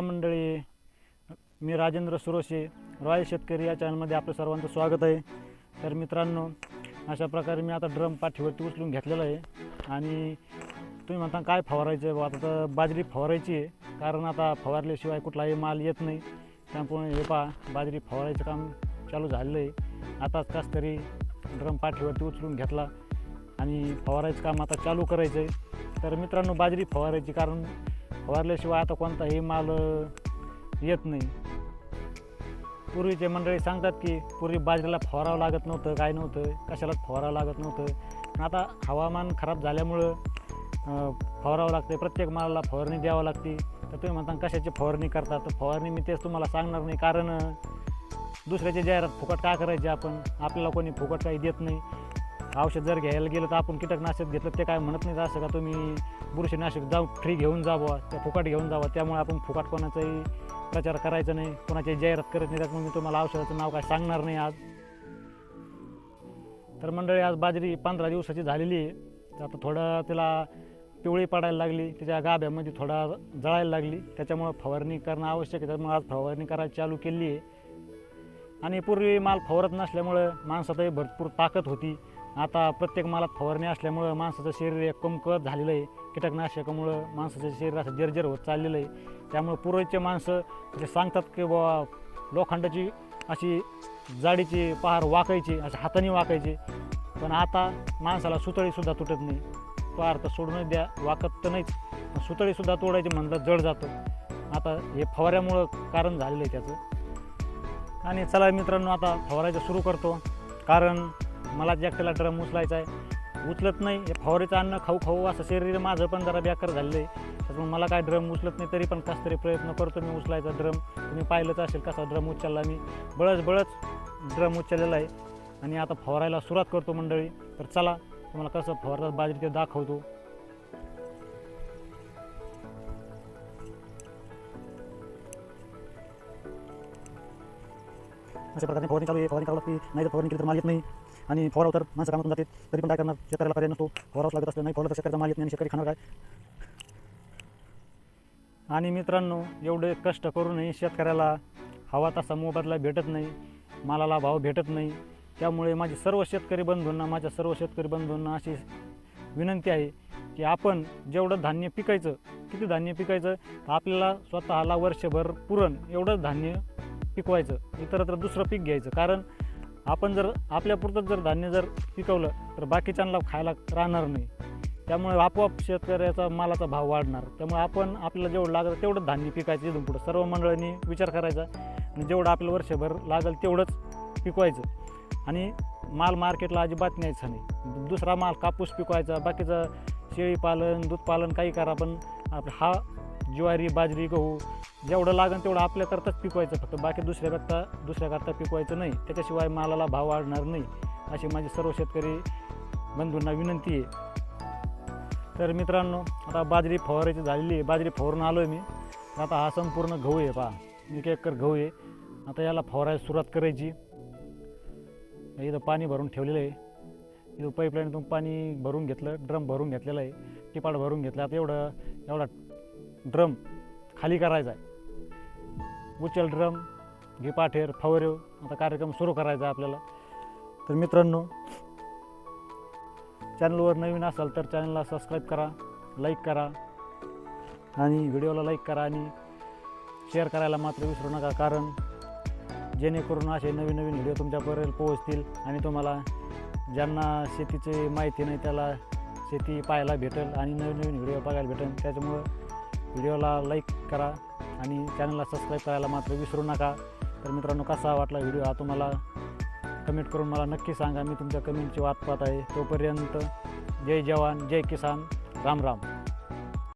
मंडळी मी राजेंद्र सुरोशे रॉयल शेतकरी या चॅनलमध्ये आपलं सर्वांचं स्वागत आहे. तर मित्रांनो अशा प्रकारे मी आता ड्रम पाठीवरती उचलून घेतलेला आहे. आणि तुम्ही म्हणता काय फवारायचं आहे बुवा? आता तर बाजरी फवारायची आहे. कारण आता फवारल्याशिवाय कुठलाही माल येत नाही. त्यामुळे हे पहा बाजरी फवारायचं काम चालू झालेलं आहे. आताच कास तरी ड्रम पाठीवरती उचलून घेतला आणि फवारायचं काम आता चालू करायचं आहे. तर मित्रांनो बाजरी फवारायची कारण फवारल्याशिवाय आता कोणताही माल येत नाही. पूर्वीचे मंडळी सांगतात की पूर्वी बाजरीला फवारावं लागत नव्हतं काय नव्हतं कशालाच फवारावं लागत नव्हतं. आता हवामान खराब झाल्यामुळं फवारावं लागते प्रत्येक मालाला फवारणी द्यावं लागते. तर तुम्ही म्हणता कशाची फवारणी करतात तर फवारणी मी तेच तुम्हाला सांगणार नाही कारण दुसऱ्याची जाहिरात फुकट काय करायची आपण? आपल्याला कोणी फुकट काही देत नाही. औषध जर घ्यायला गेलं तर आपण कीटकनाशक घेतलं ते काय म्हणत नाही असं का तुम्ही बुरशीनाशक जाऊ फ्री घेऊन जावं त्या फुकट घेऊन जावं. त्यामुळे आपण फुकट कोणाचाही प्रचार करायचा नाही कोणाची जाहिरात करत नाही त्यामुळे मी तुम्हाला औषधाचं नाव काय सांगणार नाही आज. तर मंडळी आज बाजरी पंधरा दिवसाची झालेली आहे. आता थोडं तिला पिवळी पडायला लागली त्याच्या गाभ्यामध्ये थोडा जळायला लागली. त्याच्यामुळं फवारणी करणं आवश्यक आहे. त्यामुळे आज फवारणी करायला चालू केली आहे. आणि पूर्वी माल फवारत नसल्यामुळं माणसातही भरपूर ताकद होती. आता प्रत्येक मालात फवारणी असल्यामुळं माणसाचं शरीर एक कमकुवत झालेलं आहे. कीटकनाशकामुळं माणसाचं शरीर असं जर्जर होत चाललेलं आहे. त्यामुळे पूर्वीचे माणसं जे सांगतात की बाबा लोखंडाची अशी जाडीची पहार वाकायची अशा हाताने वाकायची. पण आता माणसाला सुतळीसुद्धा तुटत नाही. पहार तर सोडूनच द्या वाकत तर नाहीच पण सुतळीसुद्धा तोडायची म्हणलं जड जातं. आता हे फवाऱ्यामुळं कारण झालेलं आहे त्याचं. आणि चला मित्रांनो आता फवारायचं सुरू करतो. कारण मला एकट्याला ड्रम उचलायचा आहे. उचलत नाही हे फवारीचं अन्न खाऊ खाऊ असं शरीर माझं पण जरा बेकार झालेलं आहे. त्याच्यामुळे मला काय ड्रम उचलत नाही तरी पण कसतरी प्रयत्न करतो मी उचलायचा ड्रम. तुम्ही पाहिलंच असेल कसा ड्रम उचलला मी. बळच बळच ड्रम उचललेला आहे. आणि आता फवारायला सुरुवात करतो मंडळी. तर चला तुम्हाला कसं फवारतात बाजरी ते दाखवतो. अशा प्रकारे फवारणी चालू आहे. फवारणी करावं लागते. नाही तर फवारणी केली तर माल येत नाही. आणि फवारा तर माणसं कामातून जाते तरी पण काय करणार? शेतकऱ्याला पर्याय नसतो. फवारावंच लागत असतो नाही फवारलं तर शेतकऱ्याचा माल येत नाही आणि शेतकरी खाणार काय? आणि मित्रांनो एवढे कष्ट करूनही शेतकऱ्याला हवा तसा मोबदला भेटत नाही मालाला भाव भेटत नाही. त्यामुळे माझे सर्व शेतकरी बंधूंना माझ्या सर्व शेतकरी बंधूंना अशी विनंती आहे की आपण जेवढं धान्य पिकायचं किती धान्य पिकायचं तर आपल्याला स्वतःला वर्षभर पुरण एवढंच धान्य पिकवायचं. इतरत्र दुसरं पीक घ्यायचं. कारण आपण जर आपल्यापुरतंच जर धान्य जर पिकवलं तर बाकीच्यांना खायला राहणार नाही. त्यामुळे आपोआप शेतकऱ्याचा मालाचा भाव वाढणार. त्यामुळे आपण आपल्याला जेवढं लागलं तेवढं धान्य पिकायचं इथून पुढं. सर्व मंडळींनी विचार करायचा आणि जेवढं आपलं वर्षभर लागेल तेवढंच पिकवायचं. आणि माल मार्केटला अजिबात न्यायचा नाही. दुसरा माल कापूस पिकवायचा बाकीचं शेळीपालन दूधपालन काही करा पण आपला हा ज्वारी बाजरी गहू जेवढं लागेल तेवढं आपल्याकरताच पिकवायचं फक्त. बाकी दुसऱ्याकरता दुसऱ्याकरता पिकवायचं नाही. त्याच्याशिवाय मालाला भाव वाढणार नाही अशी माझी सर्व शेतकरी बंधूंना विनंती आहे. तर मित्रांनो आता बाजरी फवारायची झालेली आहे. बाजरी फवारून आलो आहे मी. आता हा संपूर्ण गहू आहे पहा. एक एकर गहू आहे. आता याला फवारायला सुरुवात करायची. इथं पाणी भरून ठेवलेलं आहे. इथं पाईपलाईनतून पाणी भरून घेतलं ड्रम भरून घेतलेलं आहे. टिपाड भरून घेतलं. आता एवढं एवढा ड्रम खाली करायचा आहे. उचल ड्रम घे पाठेर फवारेव आता कार्यक्रम सुरू करायचा आहे आपल्याला. तर मित्रांनो चॅनलवर नवीन असाल तर चॅनलला सबस्क्राईब करा लाईक करा आणि व्हिडिओला लाईक करा आणि शेअर करायला मात्र विसरू नका कारण जेणेकरून असे नवीन नवीन व्हिडिओ तुमच्यापर्यंत पोहोचतील आणि तुम्हाला ज्यांना शेतीची माहिती नाही त्याला शेती पाहायला भेटेल आणि नवीन नवीन व्हिडिओ बघायला भेटेल. त्याच्यामुळं व्हिडिओला लाईक करा आणि चॅनलला सबस्क्राईब करायला मात्र विसरू नका. तर मित्रांनो कसा वाटला व्हिडिओ हा तुम्हाला कमेंट करून मला नक्की सांगा. मी तुमच्या कमेंटची वाट पाहत आहे. तोपर्यंत जय जवान जय किसान. राम राम.